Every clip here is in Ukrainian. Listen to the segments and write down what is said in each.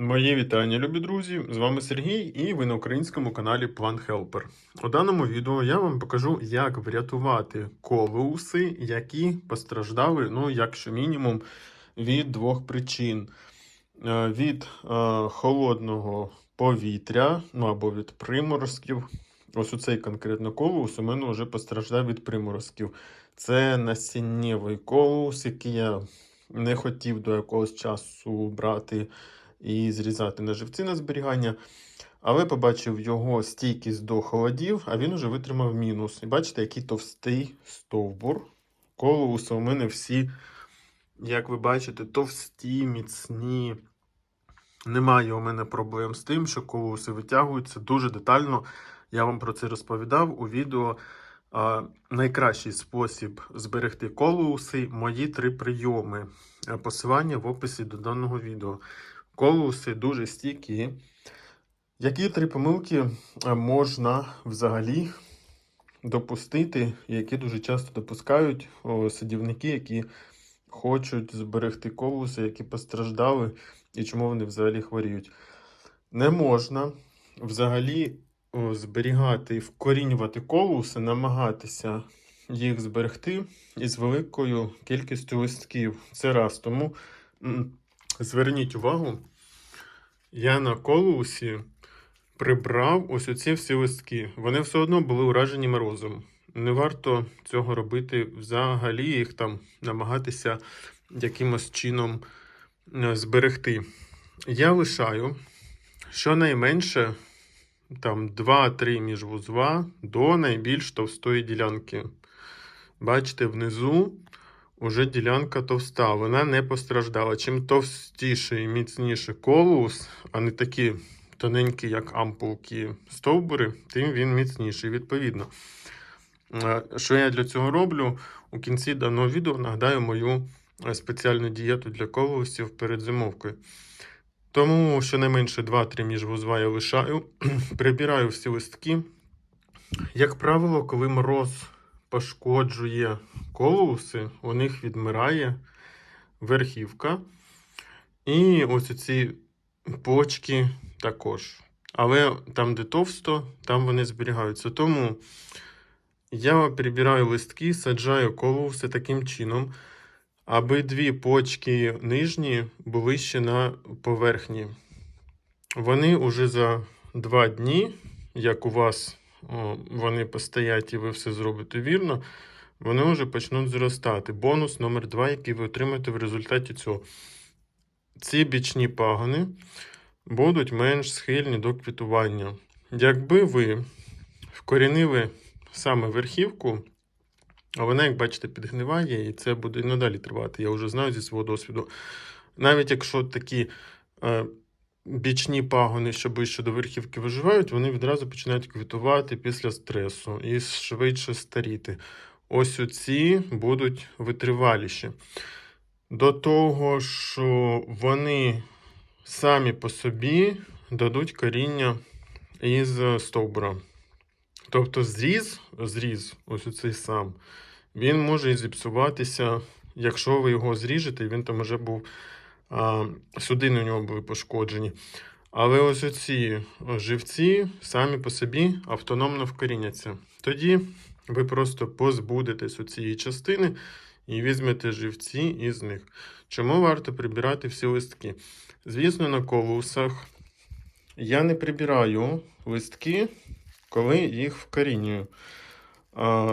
Мої вітання, любі друзі! З вами Сергій і ви на українському каналі Plant Helper. У даному відео я вам покажу, як врятувати колеуси, які постраждали, ну, якщо мінімум, від двох причин: Е, від е, холодного повітря, ну або від приморозків. Ось у цей конкретно колеус у мене вже постраждав від приморозків. Це насіннєвий колеус, який я не хотів до якогось часу брати і зрізати на живці на зберігання. Але побачив його стійкість до холодів, а він уже витримав мінус. І бачите, який товстий стовбур. Колоуси у мене всі, як ви бачите, товсті, міцні. Немає у мене проблем з тим, що колоуси витягуються дуже детально. Я вам про це розповідав у відео. А, найкращий спосіб зберегти колоуси мої три прийоми. Посилання в описі до даного відео. Колоуси дуже стійкі. Які три помилки е, можна взагалі допустити, які дуже часто допускають садівники, які хочуть зберегти колоуси, які постраждали, і чому вони взагалі хворіють? Не можна взагалі зберігати вкорінювати колоуси, намагатися їх зберегти із великою кількістю листків. Це раз. Тому зверніть увагу, я на колоусі прибрав ось оці всі листки. Вони все одно були уражені морозом. Не варто цього робити взагалі, їх там намагатися якимось чином е, зберегти. Я лишаю щонайменше там 2-3 міжвузла до найбільш товстої ділянки. Бачите, внизу уже ділянка товста, вона не постраждала. Чим товстіший і міцніший колус, а не такі тоненькі, як ампулки стовбури, тим він міцніший. Відповідно, Е, що я для цього роблю? У кінці даного відео нагадаю мою е, спеціальну дієту для колосів перед зимовкою. Тому щонайменше 2-3 міжвузла я лишаю, прибираю всі листки. Як правило, коли мороз пошкоджує колоуси, у них відмирає верхівка. І ось ці почки також. Але там, де товсто, там вони зберігаються. Тому я прибираю листки, саджаю колоуси таким чином, аби дві почки нижні були ще на поверхні. Вони уже за два дні, як у вас вони постоять і ви все зробите вірно, вони вже почнуть зростати. Бонус номер два, який ви отримаєте в результаті цього. Ці бічні пагони будуть менш схильні до квітування. Якби ви вкорінили саме верхівку, а вона, як бачите, підгниває, і це буде і надалі тривати. Я вже знаю зі свого досвіду. Навіть якщо такі е, бічні пагони, що ближче до верхівки виживають, вони відразу починають квітувати після стресу і швидше старіти. Ось оці будуть витриваліші. До того, що вони самі по собі дадуть коріння із стовбура. Тобто зріз, зріз, ось оцей сам, він може і зіпсуватися, якщо ви його зріжете, він там вже був, судини у нього були пошкоджені. Але ось оці живці самі по собі автономно вкоріняться. Тоді ви просто позбудетесь у цієї частини і візьмете живці із них. Чому варто прибирати всі листки? Звісно, на колусах я не прибираю листки, коли їх вкорінюю.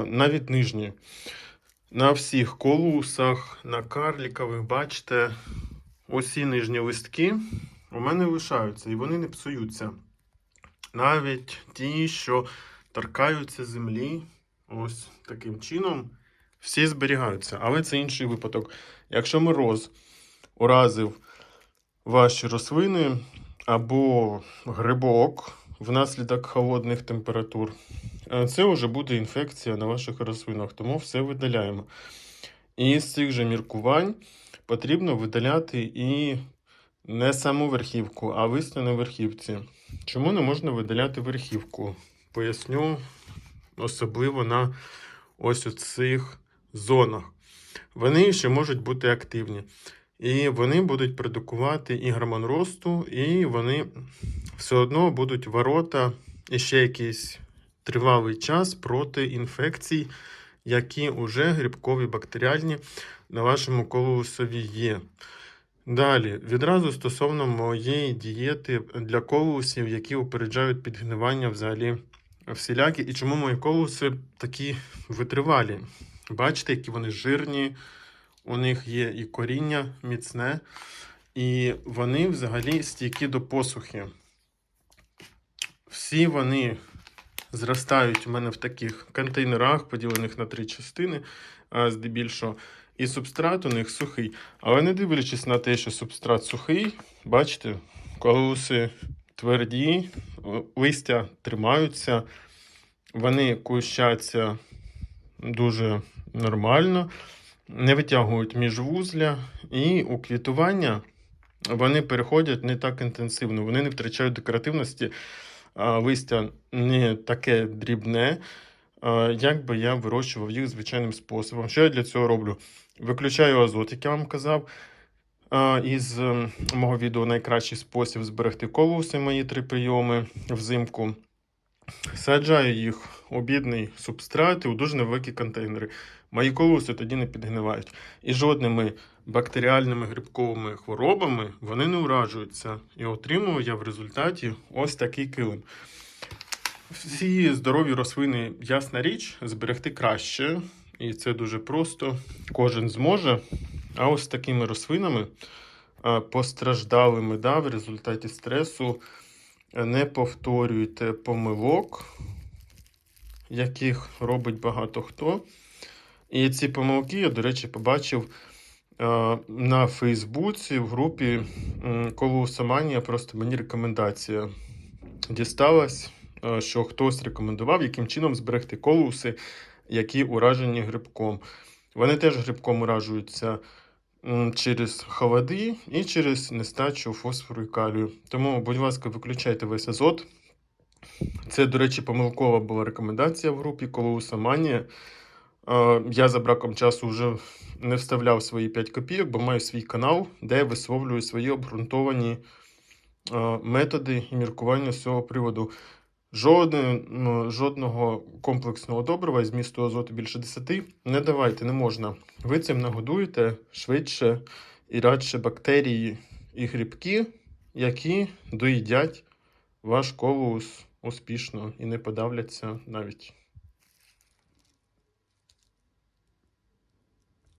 Навіть нижні. На всіх колусах, на карлікових, бачите, усі нижні листки у мене лишаються і вони не псуються. Навіть ті, що торкаються землі, ось таким чином, всі зберігаються. Але це інший випадок. Якщо мороз уразив ваші рослини або грибок внаслідок холодних температур, е, це вже буде інфекція на ваших рослинах, тому все видаляємо. І з цих же міркувань потрібно видаляти і не саму верхівку, а листя на верхівці. Чому не можна видаляти верхівку? Поясню особливо на ось у цих зонах. Вони ще можуть бути активні. І вони будуть продукувати і гормон росту, і вони все одно будуть ворота і ще якийсь тривалий час проти інфекцій, які вже грибкові бактеріальні на вашому колусові є. Далі, відразу стосовно моєї дієти для колусів, які упереджають підгнивання взагалі всілякі, і чому мої колуси такі витривалі. Бачите, які вони жирні, у них є і коріння міцне, і вони взагалі стійкі до посухи. Всі вони зростають у мене в таких контейнерах, поділених на три частини, здебільшого. І субстрат у них сухий. Але не дивлячись на те, що субстрат сухий, бачите, колуси тверді, листя тримаються, вони кущаться дуже нормально, не витягують міжвузля, і у квітування вони переходять не так інтенсивно, вони не втрачають декоративності, листя не таке дрібне, як би я вирощував їх звичайним способом. Що я для цього роблю? Виключаю азот, як я вам казав. Із ем, мого відео найкращий спосіб зберегти колуси, мої три прийоми взимку. Саджаю їх у бідний субстрат і у дуже невеликі контейнери. Мої колуси тоді не підгнивають. І жодними бактеріальними грибковими хворобами вони не уражуються. І отримую я в результаті ось такий килим. Всі здорові рослини, ясна річ, зберегти краще. І це дуже просто. Кожен зможе. А ось такими рослинами постраждалими да, в результаті стресу не повторюйте помилок, яких робить багато хто. І ці помилки я, до речі, побачив е, на Фейсбуці в групі м, Колусоманія. Просто мені рекомендація дісталась, е, що хтось рекомендував, яким чином зберегти колуси, які уражені грибком. Вони теж грибком уражуються через холоди і через нестачу фосфору і калію. Тому, будь ласка, виключайте весь азот. Це, до речі, помилкова була рекомендація в групі Колоусоманія. Е, Я за браком часу вже не вставляв свої 5 копійок, бо маю свій канал, де я висловлюю свої обґрунтовані методи і міркування з цього приводу. Жодне, ну, жодного комплексного добрива із змісту азоту більше 10 не давайте, не можна. Ви цим нагодуєте швидше і радше бактерії і грибки, які доїдять ваш колус успішно і не подавляться навіть.